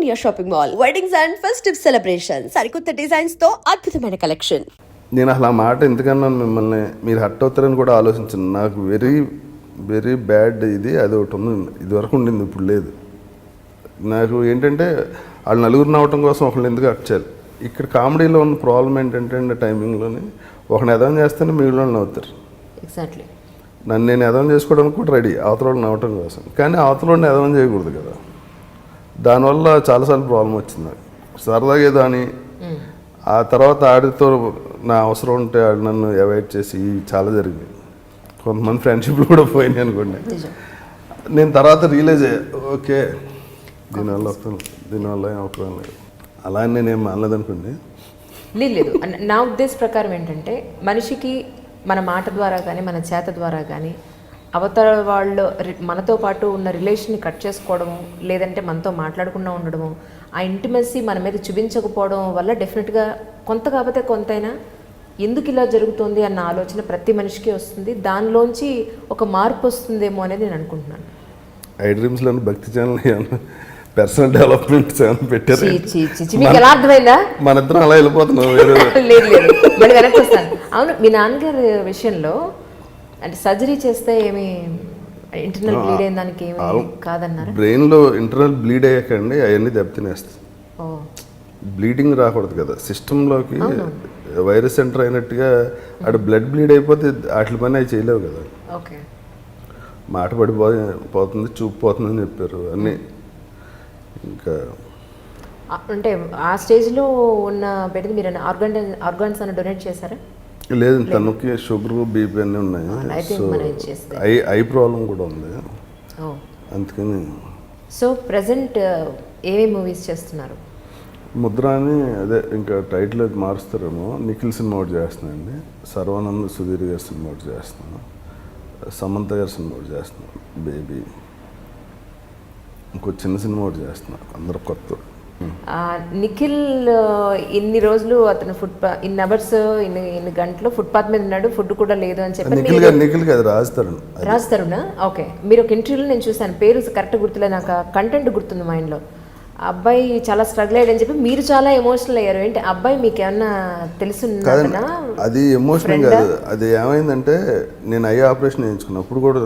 Chaitanya shopping mall weddings and festive celebration సరికొత్త డిజైన్స్తో అద్భుతమైన కలెక్షన్ నేను అసలు ఆ మాట ఎందుకన్నా మిమ్మల్ని మీరు హట్ అవుతారని కూడా ఆలోచించను. నాకు వెరీ వెరీ బ్యాడ్ ఇది అది ఒకటి ఉంది. ఇదివరకు ఉండింది ఇప్పుడు లేదు. నాకు ఏంటంటే వాళ్ళు నలుగురు నవ్వటం కోసం ఒకళ్ళు ఎందుకు హట్ చేయాలి? ఇక్కడ కామెడీలో ఉన్న ప్రాబ్లం ఏంటంటే అండి టైమింగ్లోని ఒకరిని ఎదవం చేస్తేనే మిగిలిన నవ్వుతారు. ఎగ్జాక్ట్లీ నన్ను నేను ఎదవం చేసుకోవడానికి కూడా రెడీ అవతల నవ్వటం కోసం. కానీ అవతల ఎదవం చేయకూడదు కదా. దానివల్ల చాలాసార్లు ప్రాబ్లం వచ్చింది. నాకు సరదాగా ఏదో అని ఆ తర్వాత ఆడితో నా అవసరం ఉంటే ఆడు నన్ను అవాయిడ్ చేసి చాలా జరిగింది. కొంతమంది ఫ్రెండ్షిప్లు కూడా పోయినాయి అనుకోండి. నేను తర్వాత రియలైజ్ అయ్యా ఓకే దీనివల్ల వస్తుంది దీనివల్ల ఏం ఉపయోగం లేదు. అలా నేనేం అనలేదు అనుకోండి. లేదు నా ఉద్దేశ ప్రకారం ఏంటంటే మనిషికి మన మాట ద్వారా కానీ మన చేత ద్వారా కానీ అవతల వాళ్ళు మనతో పాటు ఉన్న రిలేషన్ని కట్ చేసుకోవడము లేదంటే మనతో మాట్లాడకుండా ఉండడము ఆ ఇంటిమెసీ మన మీద చూపించకపోవడం వల్ల డెఫినెట్గా కొంత కాకపోతే కొంతైనా ఎందుకు ఇలా జరుగుతుంది అన్న ఆలోచన ప్రతి మనిషికి వస్తుంది. దానిలోంచి ఒక మార్పు వస్తుందేమో అనేది నేను అనుకుంటున్నాను. ఐ డ్రీమ్స్లో భక్తి ఛానల్ పర్సనల్ డెవలప్మెంట్ ఛానల్ పెట్టారు. మీకు ఎలా అర్థమైందా? మన ఇద్దరం అలా వెళ్ళిపోతున్నాం లేదు లేదు మళ్ళీ వెనక్కి వస్తాను. అవును మీ నాన్నగారి విషయంలో అంటే సర్జరీ చేస్తే ఏమి ఇంటర్నల్ బ్లీడ్ అయిన దానికి ఏమి కాదన్నారా? బ్రెయిన్లో ఇంటర్నల్ బ్లీడ్ అయ్యాకండి అవన్నీ దెబ్బతినేస్తాయి. బ్లీడింగ్ రాకూడదు కదా. సిస్టంలోకి వైరస్ ఎంటర్ అయినట్టుగా అక్కడ బ్లడ్ బ్లీడ్ అయిపోతే వాటి పని అవి చేయలేవు కదా. ఓకే. మాట పడిపో పోతుంది చూపు పోతుందని చెప్పారు అన్నీ. ఇంకా అంటే ఆ స్టేజ్లో ఉన్న బిడ్డది మీరు ఆర్గాన్ ఆర్గాన్స్ అని డొనేట్ చేశారా? లేదు తనకి షుగర్ బీపీ అన్నీ ఉన్నాయి. సో. ఐ ఐ ప్రాబ్లం కూడా ఉంది. అందుకని సో ప్రజెంట్ ఏమేమి మూవీస్ చేస్తున్నారు? ముద్ర అని అదే ఇంకా టైటిల్ అది మారుస్తారేమో. నిఖిల్ సినిమా ఒకటి చేస్తున్నానండి. సర్వానంద్ సుధీర్ గారి సినిమా ఒకటి చేస్తున్నాను. సమంత గారి సినిమా ఒకటి చేస్తున్నాను. బేబీ. ఇంకో చిన్న సినిమా ఒకటి చేస్తున్నాను. అందరూ కొత్త. నిఖిల్ ఇన్ని రోజులు అతను ఫుట్ ఇన్ని అవర్స్ ఇన్ని ఇన్ని గంటలు ఫుట్పాత్ మీద ఉన్నాడు ఫుడ్ కూడా లేదు అని చెప్పి నిఖిల్ గారు నిఖిల్ గారు ఓకే. మీరు ఒక ఇంటర్వ్యూలో నేను చూశాను. పేరు కరెక్ట్ గుర్తులేదు. నాకు కంటెంట్ గుర్తుంది మైండ్లో. అబ్బాయి చాలా స్ట్రగుల్ అయ్యాడని చెప్పి మీరు చాలా ఎమోషనల్ అయ్యారు. ఏంటి? అబ్బాయి మీకు ఏమన్నా తెలుసు అది ఎమోషనల్ కాదు. అది ఏమైందంటే నేను ఐ ఆపరేషన్ చేయించుకున్నప్పుడు కూడా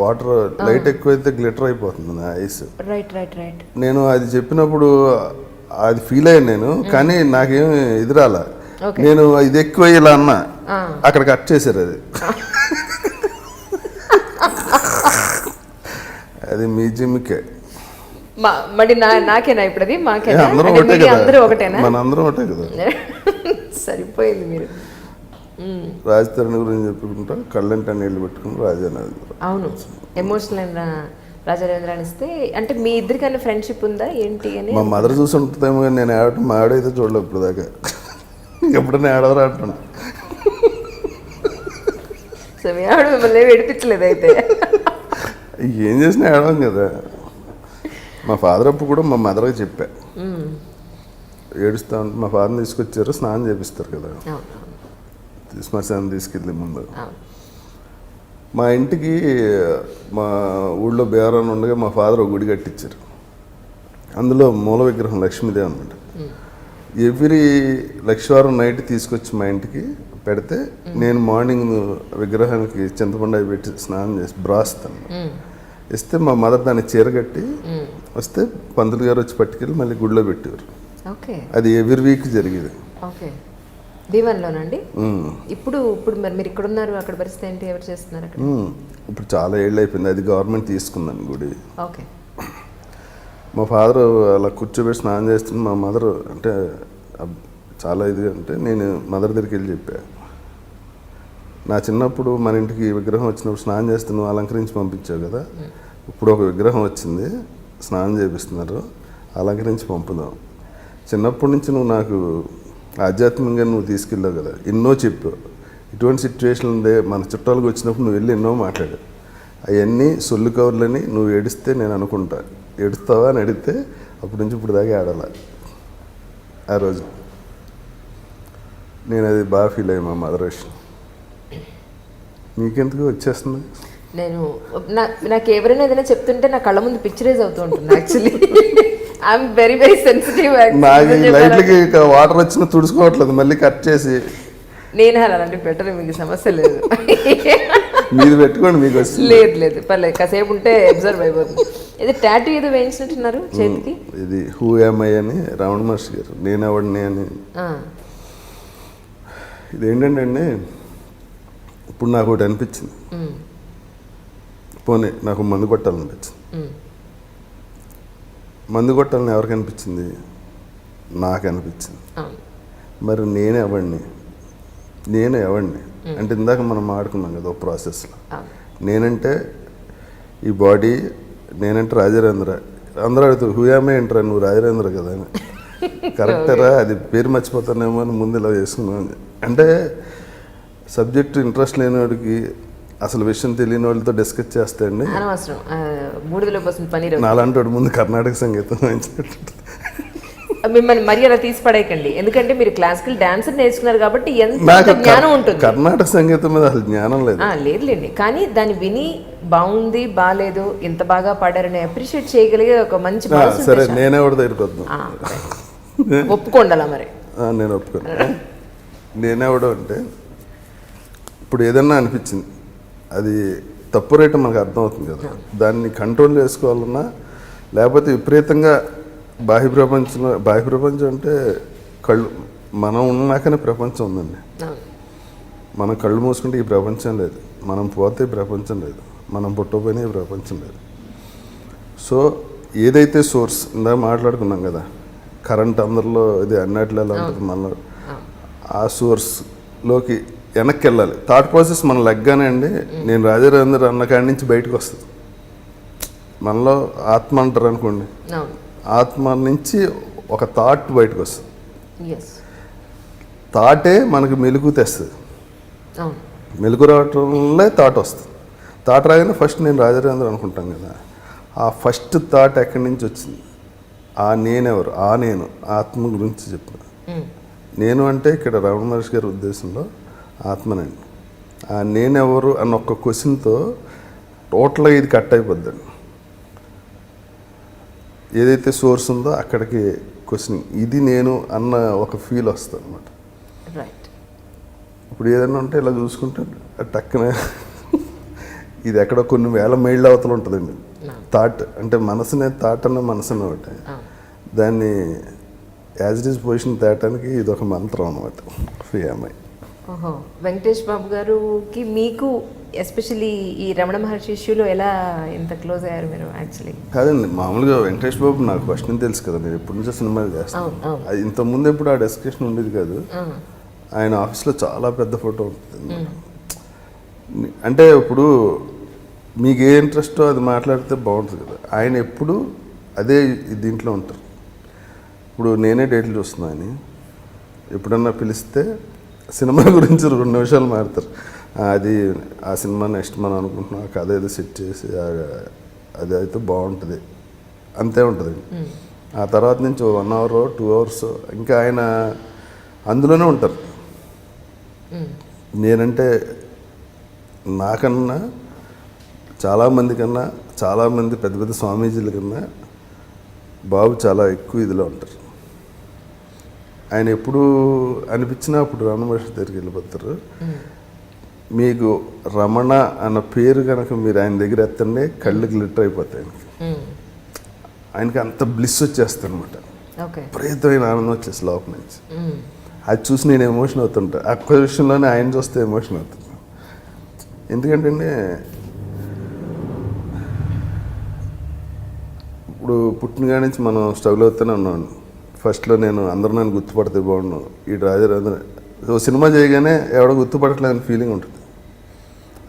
వాటర్ లైట్ ఎక్కువైతే గ్లిటర్ అయిపోతుంది నా ఐస్ రైట్ రైట్ రైట్ నేను అది చెప్పినప్పుడు అది ఫీల్ అయ్యాను నేను కానీ నాకేం ఇది రాలా నేను ఇది ఎక్కువ ఇలా అన్నా అక్కడ కట్ చేశారు అది. అది మీ జిమ్కే. మరి నాకేనా ఇప్పుడు అది మాకేనా అందరం ఒకటేనా? మన అందరం ఒకటే కదా. సరిపోయింది మీరు. మ్మ్. రాజ్ తరుణ్ గురించి చెప్పుకుంటా కళ్ళంట నీళ్ళు పెట్టుకుని రాజా నది అవును. ఎమోషనల్ రాజారేంద్రాన్ని ఇస్తే అంటే మీ ఇద్దరికైనా ఫ్రెండ్షిప్ ఉందా? ఏంటి అని? మా మదర్ చూసి ఉంటుందేమో కానీ నేను ఆడటం మా ఆడైతే చూడలేదు ఇప్పుడు దాకా ఎప్పుడైనా ఆడవరా అంటాను. సో మీ ఆవిడ మిమ్మల్ని ఏమీ ఏడిపించలేదు అయితే? ఏం చేసినా ఆడవం కదా. మా ఫాదర్ అప్పుడు కూడా మా మదర్కి చెప్పా. ఏడుస్తా ఉంటే మా ఫాదర్ని తీసుకొచ్చారు స్నానం చేపిస్తారు కదా. శ్మశానం తీసుకెళ్ళి ముందు. మా ఇంటికి మా ఊళ్ళో బేరాన్ని ఉండగా మా ఫాదర్ ఒక గుడి కట్టించారు అందులో మూల విగ్రహం లక్ష్మీదేవి అనమాట ఎవ్రీ లక్షవారం నైట్ తీసుకొచ్చి మా ఇంటికి పెడితే నేను మార్నింగ్ విగ్రహానికి చింతపండు పెట్టి స్నానం చేసి బ్రాస్తాను. ఇస్తే మా మదర్ దాన్ని చీర కట్టి వస్తే పంతులు గారు వచ్చి పట్టుకెళ్ళి మళ్ళీ గుడిలో పెట్టేవారు. ఓకే. అది ఎవ్రీ వీక్ జరిగేది. ఓకే. దీవెనలోనండి. ఇప్పుడు ఇప్పుడు మరి మీరు ఇక్కడ ఉన్నారు అక్కడ పరిస్థితి ఏంటి? ఎవరు చేస్తున్నారు అక్కడ. ఇప్పుడు చాలా ఏళ్ళు అయిపోయింది. అది గవర్నమెంట్ తీసుకుందని గుడి. ఓకే. మా ఫాదర్ అలా కూర్చోబెట్టి స్నానం చేస్తుంది మా మదర్ అంటే చాలా ఇది అంటే నేను మదర్ దగ్గరికి వెళ్ళి చెప్పా. నా చిన్నప్పుడు మన ఇంటికి విగ్రహం వచ్చినప్పుడు స్నానం చేస్తే నువ్వు అలంకరించి పంపించావు కదా? ఇప్పుడు ఒక విగ్రహం వచ్చింది. స్నానం చేపిస్తున్నారు. అలంకరించి పంపుదాం. చిన్నప్పటి నుంచి నువ్వు నాకు ఆధ్యాత్మికంగా నువ్వు తీసుకెళ్ళావు కదా. ఎన్నో చెప్పావు. ఇటువంటి సిచ్యువేషన్ ఉందే మన చుట్టాలకు వచ్చినప్పుడు నువ్వు వెళ్ళి ఎన్నో మాట్లాడావు. అవన్నీ సొల్లు కవర్లని నువ్వు ఏడిస్తే నేను అనుకుంటా. ఏడుస్తావా అని అడిగితే అప్పటి నుంచి ఇప్పుడు దాకా ఆడాల ఆ రోజు నేను అది బాగా ఫీల్ అయ్యా మా మదర్ విషయం మీకెందుకు వచ్చేస్తుంది? నేను నా నాకు ఎవరైనా ఏదైనా చెప్తుంటే నా కళ్ళ ముందు పిక్చరైజ్ అవుతూ ఉంటుంది actually I'm very very sensitive లైట్లకి water వచ్చిన తుడుచుకోవట్లేదు మళ్ళీ కట్ చేసి. నేను అలాంటి బెటర్ మీకు సమస్య లేదు. మీది పెట్టుకోండి మీకు వస్తుంది. లేదు లేదు పర్లేదు కాసేపు ఉంటే అబ్జర్వ్ అయిపోతుంది. ఇది టాటూ ఏదో వేయించినట్టున్నారు చేతికి? ఇది హూ ఐ అని రమణ మహర్షి గారు నేను ఎవడిని అని. ఇది ఏంటంటే అండి ఇప్పుడు నాకు ఒకటి అనిపించింది. పోనీ నాకు మందు కొట్టాలనిపించింది మందు కొట్టాలని ఎవరికి అనిపించింది? నాకు అనిపించింది. మరి నేను ఎవడిని? నేను ఎవడిని? అంటే ఇందాక మనం ఆడుకున్నాం కదా ఒక ప్రాసెస్లో. నేనంటే ఈ బాడీ నేనంటే రాజరేంద్ర అందరూ అడుగుతారు హుయామే ఏంట్రా నువ్వు రాజరేంద్ర కదా అని. కరెక్టరా అది పేరు మర్చిపోతానేమో అని ముందు ఇలా చేసుకున్నాను అంటే సబ్జెక్ట్ ఇంట్రెస్ట్ లేని వాడికి అసలు విషయం తెలియని వాళ్ళతో డిస్కస్ చేస్తే అండి? అనవసరం. బూడిదలో పోసిన నాలాంటి ముందు కర్ణాటక సంగీతం మిమ్మల్ని మరి అలా తీసి పడేయకండి ఎందుకంటే మీరు క్లాసికల్ డాన్స్ నేర్చుకున్నారు కాబట్టి ఎంత జ్ఞానం ఉంటుంది. కర్ణాటక సంగీతం మీద అసలు జ్ఞానం లేదు. లేదులేండి. కానీ దాన్ని విని బాగుంది బాగాలేదు ఇంత బాగా పాడారని అప్రిషియేట్ చేయగలిగే ఒక మంచి సరే. నేనే వాడి దగ్గరికి వద్దాం. ఒప్పుకోండి అలా మరి? నేను ఒప్పుకోను. నేనెవడు అంటే ఇప్పుడు ఏదన్నా అనిపించింది. అది తప్పు రేటు మనకు అర్థమవుతుంది కదా. దాన్ని కంట్రోల్ చేసుకోవాలన్నా లేకపోతే విపరీతంగా బాహ్య ప్రపంచంలో బాహ్య ప్రపంచం అంటే కళ్ళు మనం ఉన్నాకనే ప్రపంచం ఉందండి. మనం కళ్ళు మూసుకుంటే ఈ ప్రపంచం లేదు. మనం పోతే ప్రపంచం లేదు. మనం పుట్టకపోయినా ఈ ప్రపంచం లేదు. సో ఏదైతే సోర్స్ ఇందాక మాట్లాడుకున్నాం కదా కరెంట్ అందరిలో ఇది అన్నట్లు ఎలా ఉంటుంది మనలో ఆ సోర్స్లోకి వెనక్కి వెళ్ళాలి థాట్ ప్రాసెస్ మన లెగ్గానే అండి. నేను రాజారేంద్ర అన్న కాడి నుంచి బయటకు వస్తుంది. మనలో ఆత్మ అంటారు అనుకోండి. ఆత్మ నుంచి ఒక థాట్ బయటకు వస్తుంది. థాటే మనకు మెలుగు తెస్తుంది. మెలుగు రావటంలో థాట్ వస్తుంది. థాట్ రాగానే ఫస్ట్ నేను రాజరేంద్ర అనుకుంటాం కదా. ఆ ఫస్ట్ థాట్ ఎక్కడి నుంచి వచ్చింది? ఆ నేనెవరు? ఆ నేను. ఆత్మ గురించి చెప్పిన. నేను అంటే ఇక్కడ రమణ మహర్షి గారి ఉద్దేశంలో ఆత్మనండి ఆ నేనెవరు అన్న ఒక్క క్వశ్చన్తో టోటల్గా ఇది కట్ అయిపోద్దండి ఏదైతే సోర్స్ ఉందో అక్కడికి క్వశ్చన్. ఇది నేను అన్న ఒక ఫీల్ వస్తుంది అనమాట రైట్ ఇప్పుడు ఏదైనా ఉంటే ఇలా చూసుకుంటే టక్కున ఇది ఎక్కడో కొన్ని వేల మైళ్ళ అవతల ఉంటుందండి. థాట్ అంటే మనసునే థాట్ అన్న మనసునే ఒకటి. దాన్ని యాజ్ ఇట్ ఈస్ పొజిషన్ తేటానికి ఇది ఒక మంత్రం అనమాట ఫ్రీఎంఐ ఓహో. వెంకటేష్ బాబు గారుకి మీకు ఎస్పెషలీ ఈ రమణ మహర్షి ఇష్యూలో ఎలా ఇంత క్లోజ్ అయ్యారు మీరు యాక్చువల్లీ? కాదండి మామూలుగా వెంకటేష్ బాబు నాకు ఫస్ట్ నుంచి తెలుసు కదా నేను ఎప్పటి నుంచో సినిమాలు చేస్తాను. అది ఇంతకుముందు ఎప్పుడు ఆ డిస్కషన్ ఉండేది కాదు. ఆయన ఆఫీస్లో చాలా పెద్ద ఫోటో ఉంటుంది అంటే ఇప్పుడు మీకు ఏ ఇంట్రెస్టో అది మాట్లాడితే బాగుంటుంది కదా. ఆయన ఎప్పుడు అదే దీంట్లో ఉంటారు. ఇప్పుడు నేనే డేట్లు చూస్తున్నా ఆయన ఎప్పుడన్నా పిలిస్తే సినిమా గురించి రెండు నిమిషాలు మాడతారు "ఆ, అది ఆ సినిమా నెక్స్ట్ మనం అనుకుంటున్నాం. ఆ కథ ఏదో సెట్ చేసి అది అయితే బాగుంటుంది. అంతే ఉంటుంది. ఆ తర్వాత నుంచి వన్ అవర్ టూ అవర్స్ ఇంకా ఆయన అందులోనే ఉంటారు. నేనంటే నాకన్నా చాలామంది కన్నా చాలామంది పెద్ద పెద్ద స్వామీజీల కన్నా బాబు చాలా ఎక్కువ ఇదిలో ఉంటారు. ఆయన ఎప్పుడు అనిపించినా అప్పుడు రమణ మహర్షి దగ్గరికి వెళ్ళిపోతారు. మీకు రమణ అన్న పేరు కనుక మీరు ఆయన దగ్గర ఎత్తండి కళ్ళు గ్లిటర్ అయిపోతాయి ఆయనకి. ఆయనకి అంత బ్లిస్ వచ్చేస్తుంది అనమాట విపరీతమైన ఆనందం వచ్చేసి లోపల నుంచి. అది చూసి నేను ఎమోషన్ అవుతుంటా. ఆ విషయంలోనే ఆయన చూస్తే ఎమోషన్ అవుతుంది. ఎందుకంటే అండి, ఇప్పుడు పుట్టిన కాడి నుంచి మనం స్ట్రగుల్ అవుతూనే ఉన్నాం. ఫస్ట్లో నేను అందరూ నన్ను గుర్తుపడితే బాగుండు. ఈ రాజరాజు ఓ సినిమా చేయగానే ఎవడో గుర్తుపడట్లేదని ఫీలింగ్ ఉంటుంది.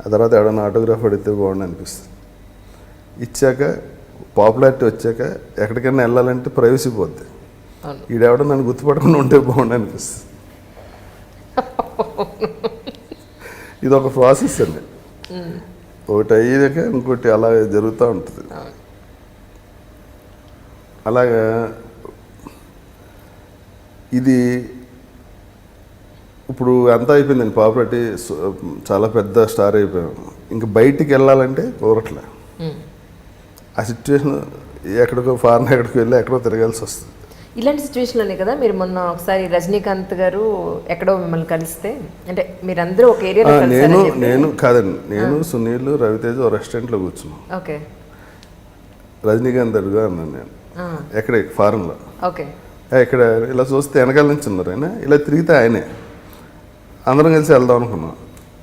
ఆ తర్వాత ఎవడన్నా ఆటోగ్రాఫ్ అడిగితే బాగుండు అనిపిస్తుంది. ఇచ్చాక పాపులారిటీ వచ్చాక ఎక్కడికైనా వెళ్ళాలంటే ప్రైవసీ పోద్ది. ఈడెవడో నన్ను గుర్తుపడకుండా ఉంటే బాగుండు అనిపిస్తుంది. ఇది ఒక ప్రాసెస్ అండి. ఒకటి అయ్యాక ఇంకోటి అలా జరుగుతూ ఉంటుంది. అలాగా ఇది ఇప్పుడు అంతా అయిపోయిందండి. పాపులారిటీ చాలా పెద్ద స్టార్ అయిపోయాం. ఇంకా బయటికి వెళ్ళాలంటే కుదరట్లే ఆ సిచ్యువేషన్ ఎక్కడికో ఫారెన్ ఎక్కడికి వెళ్ళి ఎక్కడో తిరగాల్సి వస్తుంది. ఇలాంటి సిచ్యువేషన్లోనే కదా మీరు మొన్న ఒకసారి రజనీకాంత్ గారు ఎక్కడో మిమ్మల్ని కలిస్తే అంటే మీరందరూ ఒక ఆ, ఏరియాలో నేను నేను కాదండి. నేను సునీల్ రవితేజ ఓ రెస్టారెంట్లో కూర్చున్నాం. ఓకే. రజనీకాంత్ అడుగు అన్నాను నేను. ఎక్కడ ఫారెన్లో ఓకే. "ఏ, ఇక్కడ ఇలా చూస్తే వెనకాల నుంచి ఉన్నారు ఆయన. ఇలా తిరిగితే ఆయనే. అందరం కలిసి వెళ్దాం అనుకున్నాం.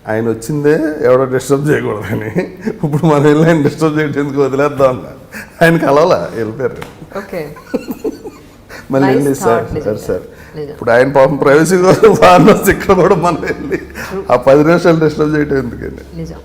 ఆయన వచ్చిందే ఎవడో డిస్టర్బ్ చేయకూడదని ఇప్పుడు మనం వెళ్ళి ఆయన డిస్టర్బ్ చేయడానికి వదిలేద్దాం అన్న. ఆయన కలవాలా వెళ్ళిపోయారు. ఓకే. మళ్ళీ వెళ్ళి సార్. సార్. సార్. ఇప్పుడు ఆయన పాపం ప్రైవసీ కోసం ఇక్కడ కూడా మనం వెళ్ళి ఆ పది నిమిషాలు డిస్టర్బ్ చేయటం ఎందుకండి నిజం.